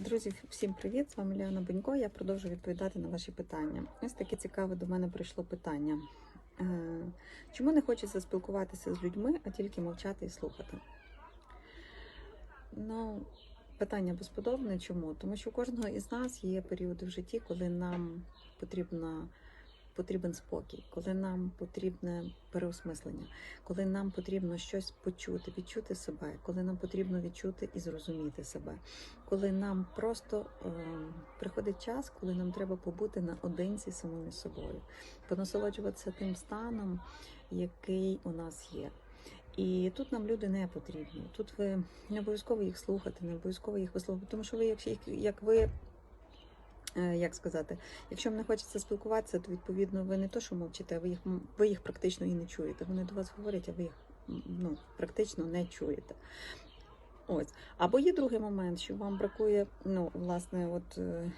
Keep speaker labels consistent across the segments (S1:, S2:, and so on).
S1: Друзі, всім привіт! З вами Ліана Бенько. Я продовжую відповідати на ваші питання. Ось таке цікаве до мене прийшло питання. Е, Чому не хочеться спілкуватися з людьми, а тільки мовчати і слухати? Ну, питання безподобне. Чому? Тому що у кожного із нас є періоди в житті, коли нам потрібна. Потрібен спокій, коли нам потрібне переосмислення, коли нам потрібно щось почути, відчути себе, коли нам потрібно відчути і зрозуміти себе, коли нам просто е, приходить час, коли нам треба побути наодинці самими собою, понасолоджуватися тим станом, який у нас є. І тут нам люди не потрібні. Тут ви не обов'язково їх слухати, не обов'язково їх висловлювати, тому що ви, як, як ви. Е, Як сказати, якщо вам не хочеться спілкуватися, то відповідно ви не то, що мовчите, а ви їх ви їх практично і не чуєте. Вони до вас говорять, а ви їх ну, практично не чуєте. Ось. Або є другий момент, що вам бракує, ну, власне, от е,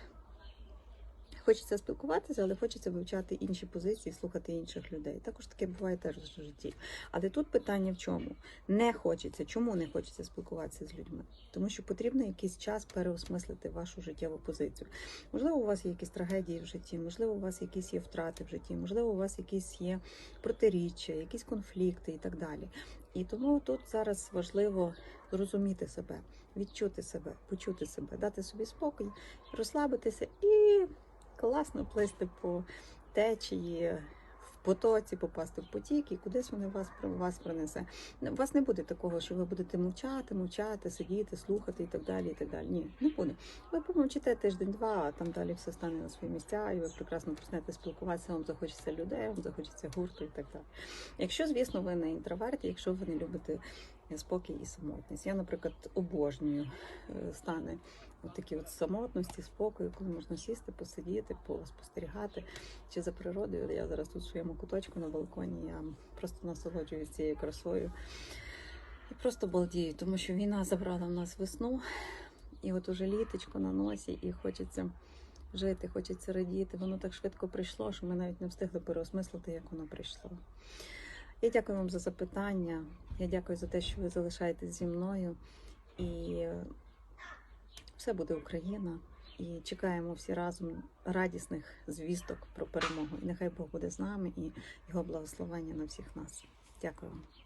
S1: хочеться спілкуватися, але хочеться вивчати інші позиції, слухати інших людей. Також таке буває теж в житті. Але тут питання в чому? Не хочеться. Чому не хочеться спілкуватися з людьми? Тому що потрібно якийсь час переосмислити вашу життєву позицію. Можливо, у вас є якісь трагедії в житті, можливо, у вас якісь є втрати в житті, можливо, у вас якісь є протиріччя, якісь конфлікти і так далі. І тому тут зараз важливо зрозуміти себе, відчути себе, почути себе, дати собі спокій, розслабитися і класно плисти по течії, в потоці, попасти в потік і кудись вони вас вас принесе. У вас не буде такого, що ви будете мовчати, мовчати, сидіти, слухати і так далі. і так далі. Ні, не буде. Ви помовчите тиждень-два, а там далі все стане на свої місця, і ви прекрасно почнете спілкуватися, вам захочеться людей, вам захочеться гурту і так далі. Якщо, звісно, ви не інтроверт, якщо ви не любите спокій і самотність. Я, наприклад, обожнюю е, стани от такі от самотності, спокою, коли можна сісти, посидіти, поспостерігати чи за природою. Я зараз тут в своєму куточку на балконі, я просто насолоджуюся цією красою і просто балдію, тому що війна забрала в нас весну, і от уже літочко на носі, і хочеться. Жити, хочеться радіти, воно так швидко прийшло, що ми навіть не встигли переосмислити, як воно прийшло. Я дякую вам за запитання. Я дякую за те, що ви залишаєтесь зі мною. І все буде Україна. І чекаємо всі разом радісних звісток про перемогу. І нехай Бог буде з нами і його благословення на всіх нас. Дякую вам.